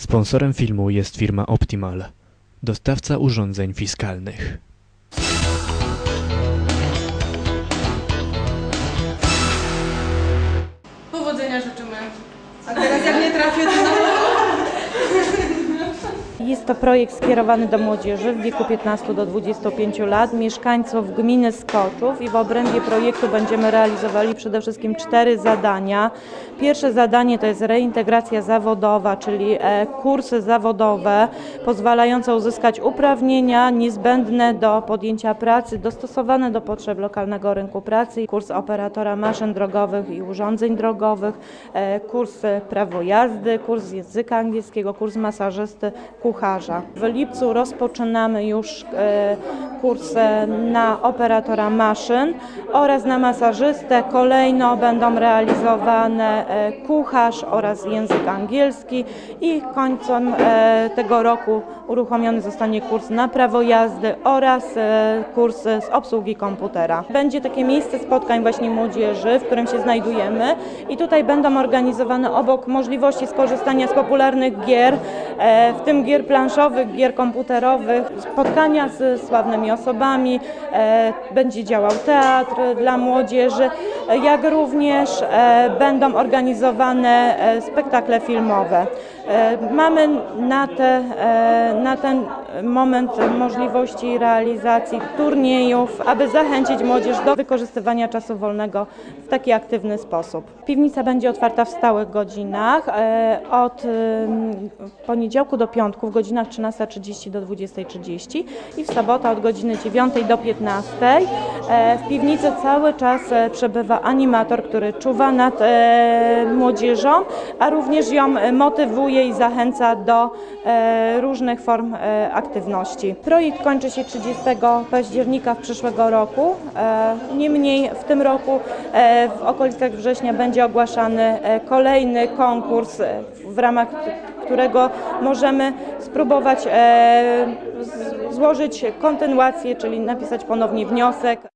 Sponsorem filmu jest firma Optimal, dostawca urządzeń fiskalnych. Powodzenia życzymy. A teraz jak nie trafię, to Jest to projekt skierowany do młodzieży w wieku 15 do 25 lat, mieszkańców gminy Skoczów i w obrębie projektu będziemy realizowali przede wszystkim cztery zadania. Pierwsze zadanie to jest reintegracja zawodowa, czyli e, kursy zawodowe pozwalające uzyskać uprawnienia niezbędne do podjęcia pracy, dostosowane do potrzeb lokalnego rynku pracy. Kurs operatora maszyn drogowych i urządzeń drogowych, e, kurs prawo jazdy, kurs języka angielskiego, kurs masażysty, kucharza. W lipcu rozpoczynamy już e, kurs na operatora maszyn oraz na masażystę. Kolejno będą realizowane e, kucharz oraz język angielski i końcem e, tego roku uruchomiony zostanie kurs na prawo jazdy oraz e, kurs z obsługi komputera. Będzie takie miejsce spotkań właśnie młodzieży, w którym się znajdujemy i tutaj będą organizowane obok możliwości skorzystania z popularnych gier, w tym gier planszowych, gier komputerowych, spotkania z sławnymi osobami, e, będzie działał teatr dla młodzieży, jak również e, będą organizowane e, spektakle filmowe. Mamy na, te, na ten moment możliwości realizacji turniejów, aby zachęcić młodzież do wykorzystywania czasu wolnego w taki aktywny sposób. Piwnica będzie otwarta w stałych godzinach od poniedziałku do piątku w godzinach 13.30 do 20.30 i w sobotę od godziny 9 do 15.00. E, W piwnicy cały czas e, przebywa animator, który czuwa nad e, młodzieżą, a również ją motywuje i zachęca do różnych form aktywności. Projekt kończy się 30 października przyszłego roku. Niemniej w tym roku w okolicach września będzie ogłaszany kolejny konkurs, w ramach którego możemy spróbować e, złożyć kontynuację, czyli napisać ponownie wniosek.